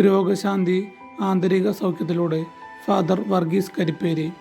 രോഗശാന്തി ആന്തരിക സൗഖ്യത്തിലൂടെ ഫാദർ വർഗീസ് കരിപ്പേരി.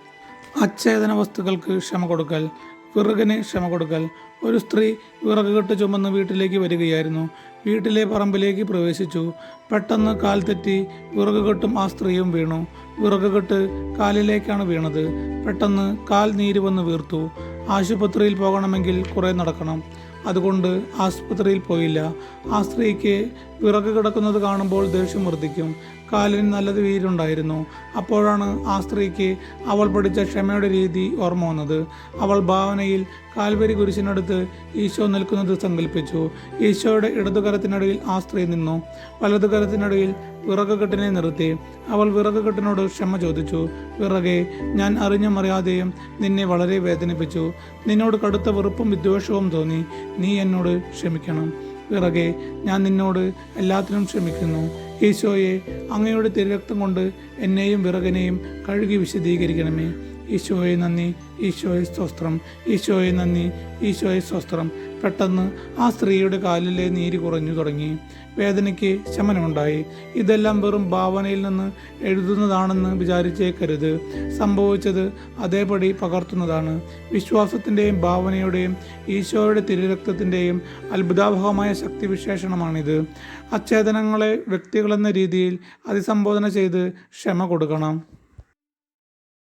അച്ഛേദന വസ്തുക്കൾക്ക് ക്ഷമ കൊടുക്കൽ വിറകിന് ക്ഷമ കൊടുക്കൽ. ഒരു സ്ത്രീ വിറക് കെട്ട് ചുമന്ന് വീട്ടിലേക്ക് വരികയായിരുന്നു. വീട്ടിലെ പറമ്പിലേക്ക് പ്രവേശിച്ചു. പെട്ടെന്ന് കാൽ തെറ്റി വിറക് കെട്ടും ആ സ്ത്രീയും വീണു. വിറക് കെട്ട് കാലിലേക്കാണ് വീണത്. പെട്ടെന്ന് കാൽ നീര് വന്ന് വീർത്തു. ആശുപത്രിയിൽ പോകണമെങ്കിൽ കുറേ നടക്കണം. അതുകൊണ്ട് ആശുപത്രിയിൽ പോയില്ല. ആ സ്ത്രീക്ക് വിറക് കിടക്കുന്നത് കാണുമ്പോൾ ദേഷ്യം വർദ്ധിക്കും. കാലിന് നല്ലത് വീരുണ്ടായിരുന്നു. അപ്പോഴാണ് ആ സ്ത്രീക്ക് അവൾ പഠിച്ച ക്ഷമയുടെ രീതി ഓർമ്മ വന്നത്. അവൾ ഭാവനയിൽ കാൽവരി കുരിശിനടുത്ത് ഈശോ നിൽക്കുന്നത് സങ്കല്പിച്ചു. ഈശോയുടെ ഇടതുകരത്തിനടിയിൽ ആ സ്ത്രീ നിന്നു. വലതുകരത്തിനടിയിൽ വിറകുകെട്ടിനെ നിർത്തി. അവൾ വിറകുകെട്ടിനോട് ക്ഷമ ചോദിച്ചു. വിറകെ ഞാൻ അറിഞ്ഞും അറിയാതെയും നിന്നെ വളരെ വേദനിപ്പിച്ചു. നിന്നോട് കടുത്ത വെറുപ്പും വിദ്വേഷവും തോന്നി. നീ എന്നോട് ക്ഷമിക്കണം. വിറകെ ഞാൻ നിന്നോട് എല്ലാത്തിനും ക്ഷമിക്കുന്നു. ഈശോയെ അങ്ങയുടെ തിരുരക്തം കൊണ്ട് എന്നെയും വിറകനെയും കഴുകി വിശദീകരിക്കണമേ ഈശോയെ നന്ദി ഈശോയെ സ്വസ്ത്രം ഈശോയെ നന്ദി ഈശോയെ സ്വസ്ത്രം പെട്ടെന്ന് ആ സ്ത്രീയുടെ കാലിലെ നീര് കുറഞ്ഞു തുടങ്ങി. വേദനയ്ക്ക് ശമനമുണ്ടായി. ഇതെല്ലാം വെറും ഭാവനയിൽ നിന്ന് എഴുതുന്നതാണെന്ന് വിചാരിച്ചേക്കരുത്. സംഭവിച്ചത് അതേപടി പകർത്തുന്നതാണ്. വിശ്വാസത്തിന്റെയും ഭാവനയുടെയും ഈശോയുടെ തിരുരക്തത്തിന്റെയും അത്ഭുതാവഹമായ ശക്തിവിശേഷണമാണിത്. അച്ഛേദനങ്ങളെ വ്യക്തികളെന്ന രീതിയിൽ അതിസംബോധന ചെയ്ത് ക്ഷമ കൊടുക്കണം.